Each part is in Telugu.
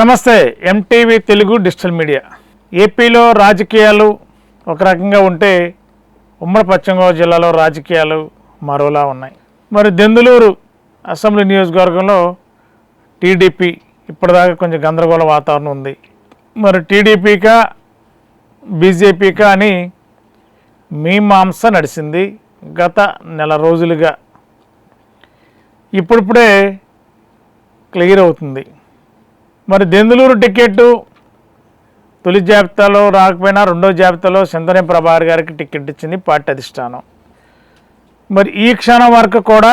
నమస్తే ఎంటీవీ తెలుగు డిజిటల్ మీడియా. ఏపీలో రాజకీయాలు ఒక రకంగా ఉంటే ఉమ్మడి పశ్చిమ గోదావరి జిల్లాలో రాజకీయాలు మరోలా ఉన్నాయి. మరి దెందులూరు అసెంబ్లీ నియోజకవర్గంలో టీడీపీ ఇప్పటిదాకా కొంచెం గందరగోళ వాతావరణం ఉంది. మరి టీడీపీకా బీజేపీకా అని మీమాంస నడిచింది గత నెల రోజులుగా. ఇప్పుడిప్పుడే క్లియర్ అవుతుంది. మరి దెందులూరు టికెట్ తొలి జాబితాలో రాకపోయినా రెండో జాబితాలో సింతనే ప్రభార్ గారికి టికెట్ ఇచ్చింది పార్టీ అధిష్టానం. మరి ఈ క్షణం వరకు కూడా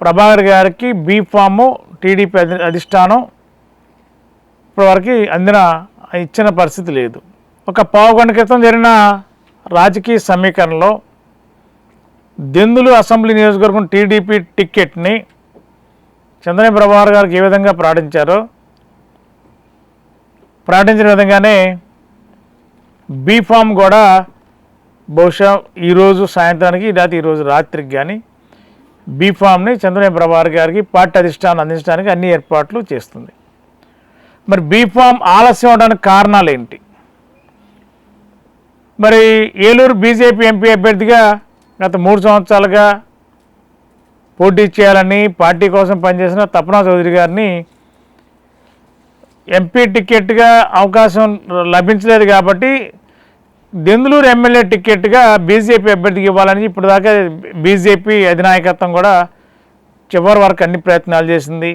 ప్రభాకర్ గారికి బీఫాము టీడీపీ అధి అధిష్టానం ఇప్పటివరకు అందిన ఇచ్చిన పరిస్థితి లేదు. ఒక పావు గంట క్రితం జరిగిన రాజకీయ సమీకరణలో దెందులు అసెంబ్లీ నియోజకవర్గం టీడీపీ టిక్కెట్ని చంద్రబాబు ప్రభాకర్ గారికి ఏ విధంగా ప్రకటించారో ప్రకటించిన విధంగానే బీ ఫామ్ కూడా బహుశా ఈరోజు సాయంత్రానికి లేకపోతే ఈరోజు రాత్రికి కానీ బీ ఫామ్ని చంద్రని ప్రభాకర్ గారికి పార్టీ అధిష్టానం అందించడానికి అన్ని ఏర్పాట్లు చేస్తుంది. మరి బీ ఫామ్ ఆలస్యం అవడానికి కారణాలు ఏంటి? మరి ఏలూరు బీజేపీ ఎంపీ అభ్యర్థిగా గత మూడు సంవత్సరాలుగా పోటీ చేయాలని పార్టీ కోసం పనిచేసిన తపనా చౌదరి గారిని ఎంపీ టికెట్గా అవకాశం లభించలేదు కాబట్టి దెందులూరు ఎమ్మెల్యే టికెట్గా బీజేపీ అభ్యర్థికి ఇవ్వాలని ఇప్పుడు దాకా బీజేపీ అధినాయకత్వం కూడా చివరి వరకు అన్ని ప్రయత్నాలు చేసింది.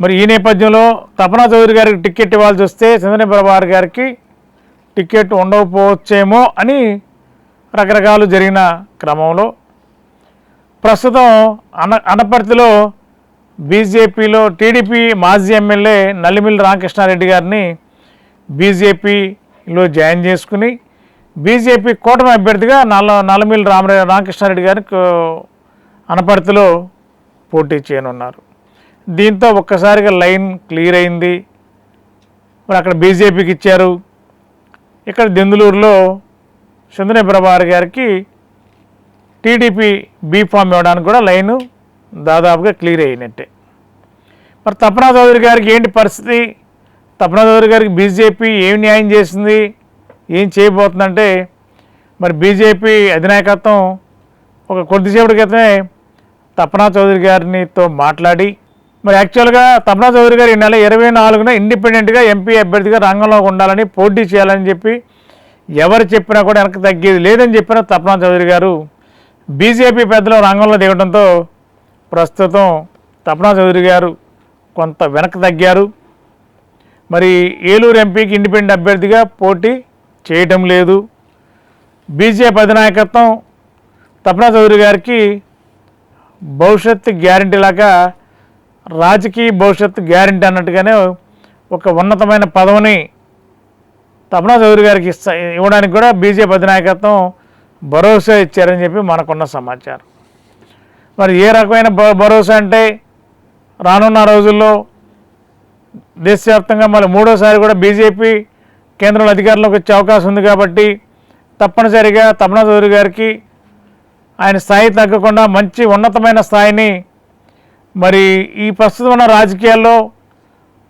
మరి ఈ నేపథ్యంలో తపనా చౌదరి గారికి టికెట్ ఇవ్వాల్సి వస్తే చంద్రని ప్రభాకర్ గారికి టికెట్ ఉండకపోవచ్చేమో అని రకరకాలు జరిగిన క్రమంలో ప్రస్తుతం అన అనపర్తిలో బీజేపీలో టీడీపీ మాజీ ఎమ్మెల్యే నల్లిమిల్లి రామకృష్ణారెడ్డి గారిని బీజేపీలో జాయిన్ చేసుకుని బీజేపీ కూటమి అభ్యర్థిగా నల్ల నల్లమిల్లి రామరే రామకృష్ణారెడ్డి గారికి అనపర్తిలో పోటీ చేయనున్నారు. దీంతో ఒక్కసారిగా లైన్ క్లియర్ అయింది. మరి అక్కడ బీజేపీకి ఇచ్చారు. ఇక్కడ దెందులూరులో చంద్రనే ప్రభాకర్ గారికి టీడీపీ బీఫామ్ ఇవ్వడానికి కూడా లైను దాదాపుగా క్లియర్ అయినట్టే. మరి తపనా చౌదరి గారికి ఏంటి పరిస్థితి? తపనా చౌదరి గారికి బీజేపీ ఏం న్యాయం చేసింది? ఏం చేయబోతుందంటే మరి బీజేపీ అధినాయకత్వం ఒక కొద్దిసేపటి క్రితమే తపనా చౌదరి గారినితో మాట్లాడి మరి యాక్చువల్గా తపనా చౌదరి గారు ఈ నెల ఇరవై నాలుగున ఇండిపెండెంట్గా ఎంపీ అభ్యర్థిగా రంగంలో ఉండాలని పోటీ చేయాలని చెప్పి ఎవరు చెప్పినా కూడా వెనక్కి తగ్గేది లేదని చెప్పిన తపనా చౌదరి గారు బీజేపీ పెద్దలు రంగంలో దిగడంతో ప్రస్తుతం తపనా చౌదరి గారు కొంత వెనక్కి తగ్గారు. మరి ఏలూరు ఎంపీకి ఇండిపెండెంట్ అభ్యర్థిగా పోటీ చేయటం లేదు. బీజేపీ అధినాయకత్వం తపనా చౌదరి గారికి భవిష్యత్తు గ్యారంటీ లాగా రాజకీయ భవిష్యత్తు గ్యారంటీ అన్నట్టుగానే ఒక ఉన్నతమైన పదవిని తపనా చౌదరి గారికి ఇవ్వడానికి కూడా బీజేపీ అధినాయకత్వం భరోసా ఇచ్చారని చెప్పి మనకున్న సమాచారం. మరి ఏ రకమైన భ- భరోసా అంటే రానున్న రోజుల్లో దేశవ్యాప్తంగా మళ్ళీ మూడోసారి కూడా బీజేపీ కేంద్రంలో అధికారంలోకి వచ్చే అవకాశం ఉంది కాబట్టి తప్పనిసరిగా తపన చౌదరి గారికి ఆయన స్థాయి తగ్గకుండా మంచి ఉన్నతమైన స్థాయిని మరి ఈ ప్రస్తుతం ఉన్న రాజకీయాల్లో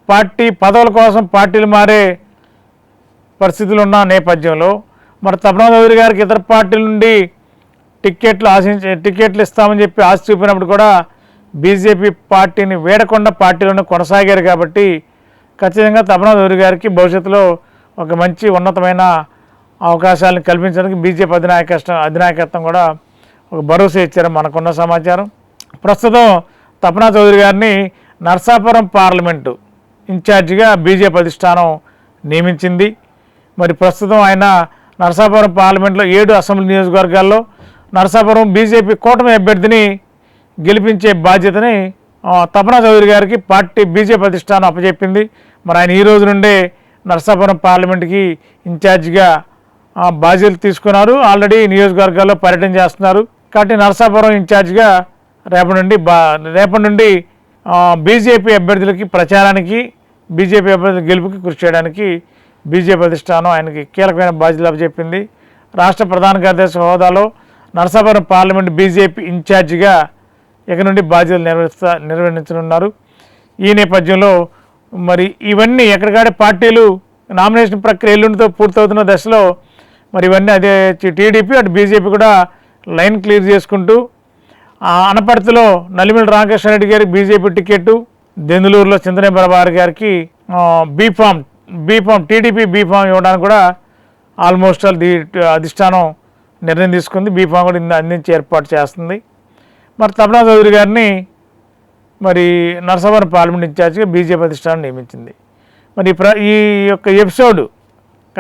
పార్టీ పదవుల కోసం పార్టీలు మారే పరిస్థితులు ఉన్న నేపథ్యంలో మరి తపన చౌదరి గారికి ఇతర పార్టీల నుండి టిక్కెట్లు ఆశించి టిక్కెట్లు ఇస్తామని చెప్పి ఆశ చూపినప్పుడు కూడా బీజేపీ పార్టీని వేడకుండా పార్టీలోనే కొనసాగారు కాబట్టి ఖచ్చితంగా తపనా చౌదరి గారికి భవిష్యత్తులో ఒక మంచి ఉన్నతమైన అవకాశాలను కల్పించడానికి బీజేపీ అధినాయక అధినాయకత్వం కూడా ఒక భరోసా ఇచ్చారు మనకున్న సమాచారం. ప్రస్తుతం తపనా చౌదరి గారిని నర్సాపురం పార్లమెంటు ఇన్ఛార్జిగా బీజేపీ అధిష్టానం నియమించింది. మరి ప్రస్తుతం ఆయన నరసాపురం పార్లమెంట్లో ఏడు అసెంబ్లీ నియోజకవర్గాల్లో నరసాపురం బీజేపీ కూటమి అభ్యర్థిని గెలిపించే బాధ్యతని తపనా చౌదరి గారికి పార్టీ బీజేపీ అధిష్టానం అప్పచెప్పింది. మరి ఆయన ఈ రోజు నుండే నరసాపురం పార్లమెంట్కి ఇన్ఛార్జిగా బాధ్యతలు తీసుకున్నారు. ఆల్రెడీ నియోజకవర్గాల్లో పర్యటన చేస్తున్నారు. కాబట్టి నరసాపురం ఇన్ఛార్జిగా రేపటి నుండి బా రేపటి నుండి బీజేపీ అభ్యర్థులకి ప్రచారానికి బీజేపీ అభ్యర్థుల గెలుపుకి కృషి చేయడానికి బీజేపీ అధిష్టానం ఆయనకి కీలకమైన బాధ్యతలు అప్పచెప్పింది. రాష్ట్ర ప్రధాన కార్యదర్శి హోదాలో నరసాపురం పార్లమెంట్ బీజేపీ ఇన్ఛార్జిగా ఇక నుండి బాధ్యతలు నిర్వహిస్తా నిర్వహించనున్నారు. ఈ నేపథ్యంలో మరి ఇవన్నీ ఎక్కడికాడే పార్టీలు నామినేషన్ ప్రక్రియ ఎల్లుండితో పూర్తవుతున్న దశలో మరి ఇవన్నీ అదే టీడీపీ అటు బీజేపీ కూడా లైన్ క్లియర్ చేసుకుంటూ అనపర్తిలో నలిమిలి రామకృష్ణారెడ్డి గారి బీజేపీ టికెట్ దెందులూరులో చింతనే ప్రభాకర్ గారికి బీఫామ్ బీఫామ్ టీడీపీ బీఫామ్ ఇవ్వడానికి కూడా ఆల్మోస్ట్ ఆల్ ది అధిష్టానం నిర్ణయం తీసుకుంది. బీఫామ్ కూడా ఇంద- అందించి ఏర్పాటు చేస్తుంది. మరి తపనా చౌదరి గారిని మరి నరసవరం పార్లమెంట్ ఇన్ఛార్జిగా బీజేపీ అధిష్టానం నియమించింది. మరి ప్ర ఈ యొక్క ఎపిసోడ్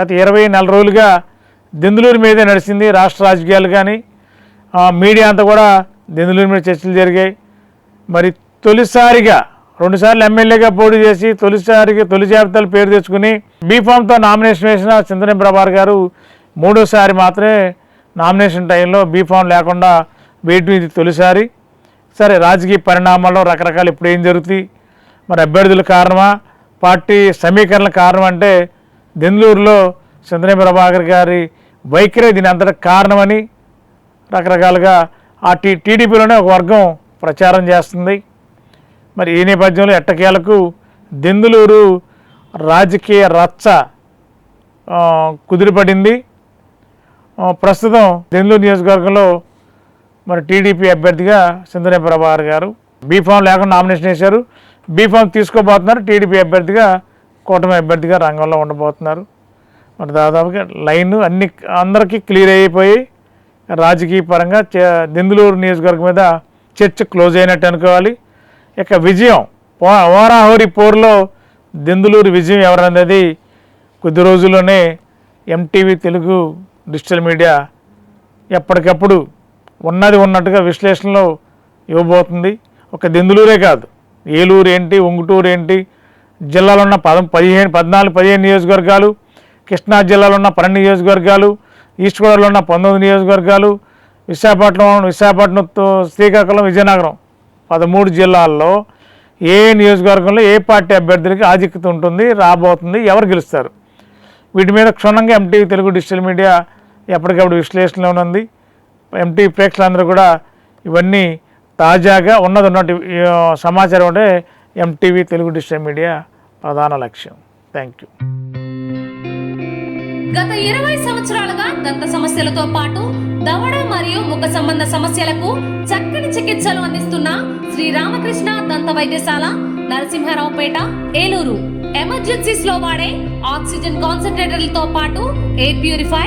గత ఇరవై నెల రోజులుగా దెందులూరు మీదే నడిచింది. రాష్ట్ర రాజకీయాలు కానీ మీడియా అంతా కూడా దెందులూరు మీద చర్చలు జరిగాయి. మరి తొలిసారిగా రెండుసార్లు ఎమ్మెల్యేగా పోటీ చేసి తొలిసారిగా తొలి జాబితాలు పేరు తెచ్చుకుని బీఫామ్తో నామినేషన్ వేసిన చింతనే ప్రభాకర్ గారు మూడోసారి మాత్రమే నామినేషన్ టైంలో బీఫామ్ లేకుండా వేయటం ఇది తొలిసారి. సరే రాజకీయ పరిణామాల్లో రకరకాలు ఇప్పుడు ఏం జరుగుతాయి? మరి అభ్యర్థుల కారణమా? పార్టీ సమీకరణ కారణం అంటే దెందులూరులో చంద్రనే ప్రభాకర్ గారి వైఖరే దీని అంతటా కారణమని రకరకాలుగా ఆ టీ టీడీపీలోనే ఒక వర్గం ప్రచారం చేస్తుంది. మరి ఈ నేపథ్యంలో ఎట్టకేలకు దెందులూరు రాజకీయ రచ్చ కుదిరిపడింది. ప్రస్తుతం దెందులూరు నియోజకవర్గంలో మరి టీడీపీ అభ్యర్థిగా సింధనే ప్రభాకర్ గారు బీఫామ్ లేకుండా నామినేషన్ వేశారు. బీఫామ్ తీసుకోబోతున్నారు. టీడీపీ అభ్యర్థిగా కూటమి అభ్యర్థిగా రంగంలో ఉండబోతున్నారు. మరి దాదాపుగా లైన్ అన్ని అందరికీ క్లియర్ అయిపోయి రాజకీయ పరంగా దెందులూరు నియోజకవర్గం మీద చర్చ క్లోజ్ అయినట్టు అనుకోవాలి. ఇక విజయం పో- ఓరాహోరి పోరులో దెందులూరు విజయం ఎవరన్నది కొద్ది రోజుల్లోనే ఎంటీవీ తెలుగు డిజిటల్ మీడియా ఎప్పటికప్పుడు ఉన్నది ఉన్నట్టుగా విశ్లేషణలో ఇవ్వబోతుంది. ఒక దెందులూరే కాదు. ఏలూరు ఏంటి ఉంగుటూరు ఏంటి జిల్లాలో ఉన్న పదం పదిహేను పద్నాలుగు పదిహేను నియోజకవర్గాలు కృష్ణా జిల్లాలో ఉన్న పన్నెండు నియోజకవర్గాలు ఈస్ట్ గోదావరిలో ఉన్న పంతొమ్మిది నియోజకవర్గాలు విశాఖపట్నం విశాఖపట్నంతో శ్రీకాకుళం విజయనగరం పదమూడు జిల్లాల్లో ఏ నియోజకవర్గంలో ఏ పార్టీ అభ్యర్థులకి ఆధిక్యత ఉంటుంది రాబోతుంది ఎవరు గెలుస్తారు. వీటి మీద క్షుణ్ణంగా ఎంటీవీ తెలుగు డిజిటల్ మీడియా ఎప్పటికప్పుడు విశ్లేషణలో ఉంది ఎంటీ ప్రేక్షకులందరూ కూడా ఇవన్నీ తాజాగా ఉన్నది ఉన్నట్టు సమాచారం అంటే ఎంటీవీ తెలుగు డిజిటల్ మీడియా ప్రధాన లక్ష్యం. థ్యాంక్ యూ గత ఇరవై సంవత్సరాలుగా దంత సమస్యలతో పాటు దవడ మరియు ముఖ సంబంధ సమస్యలకు చక్కని చికిత్సలు అందిస్తున్న శ్రీ రామకృష్ణ దంత వైద్యశాల నరసింహారావుపేట ఏలూరు. ఎమర్జెన్సీస్లో వాడే ఆక్సిజన్ కాన్సన్ట్రేటర్లతో పాటు air purify